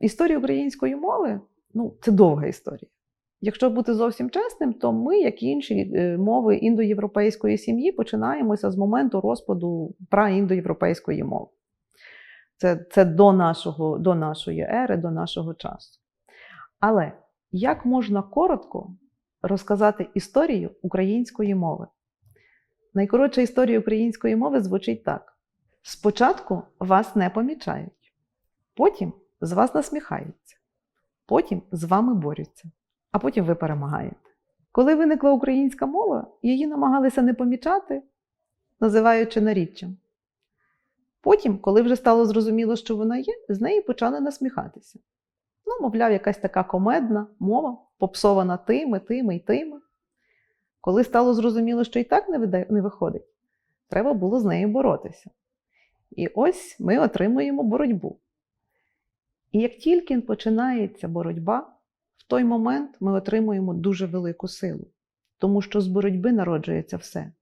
Історія української мови ну, це довга історія. Якщо бути зовсім чесним, то ми, як і інші е, мови індоєвропейської сім'ї, починаємося з моменту розпаду праіндоєвропейської мови. Це, це до, нашого, до нашої ери, до нашого часу. Але як можна коротко розказати історію української мови? Найкоротша історія української мови звучить так: спочатку вас не помічають, потім з вас насміхаються, потім з вами борються, а потім ви перемагаєте. Коли виникла українська мова, її намагалися не помічати, називаючи наріччям. Потім, коли вже стало зрозуміло, що вона є, з неї почали насміхатися. Ну, мовляв, якась така комедна мова, попсована тими, тими і тими. Коли стало зрозуміло, що і так не, виходить, треба було з нею боротися. І ось ми отримуємо боротьбу. І як тільки починається боротьба, в той момент ми отримуємо дуже велику силу, тому що з боротьби народжується все.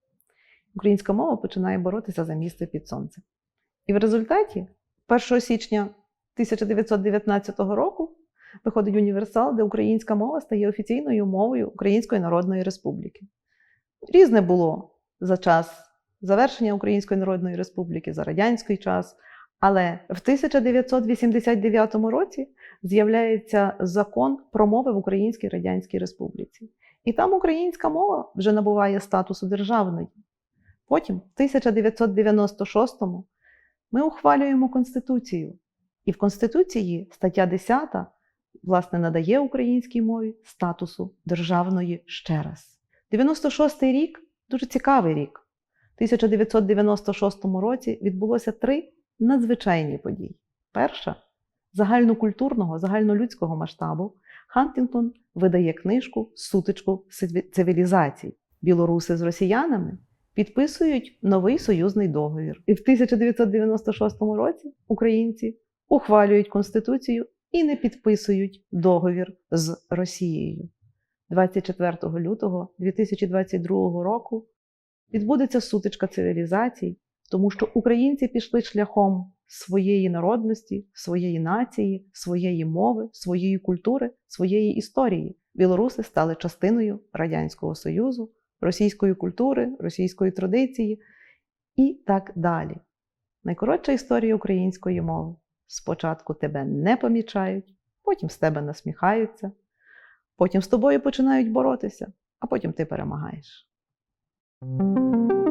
Українська мова починає боротися за місце під сонцем. І в результаті 1 січня 1919 року виходить універсал, де українська мова стає офіційною мовою Української Народної Республіки. Різне було за час завершення Української Народної Республіки, за радянський час. Але в 1989 році з'являється закон про мови в Українській Радянській Республіці. І там українська мова вже набуває статусу державної. Потім, в 1996-му, ми ухвалюємо Конституцію. І в Конституції стаття 10 власне надає українській мові статусу державної ще раз. 96-й рік дуже цікавий рік. В 1996 році відбулося три надзвичайні події. Перша загальнокультурного, загальнолюдського масштабу Хантінгтон видає книжку Сутичку циві- цивілізацій. Білоруси з росіянами підписують новий союзний договір. І в 1996 році українці ухвалюють конституцію і не підписують договір з Росією. 24 лютого 2022 року відбудеться сутичка цивілізацій, тому що українці пішли шляхом своєї народності, своєї нації, своєї мови, своєї культури, своєї історії. Білоруси стали частиною Радянського Союзу, російської культури, російської традиції і так далі. Найкоротша історія української мови. Спочатку тебе не помічають, потім з тебе насміхаються, потім з тобою починають боротися, а потім ти перемагаєш. Thank you.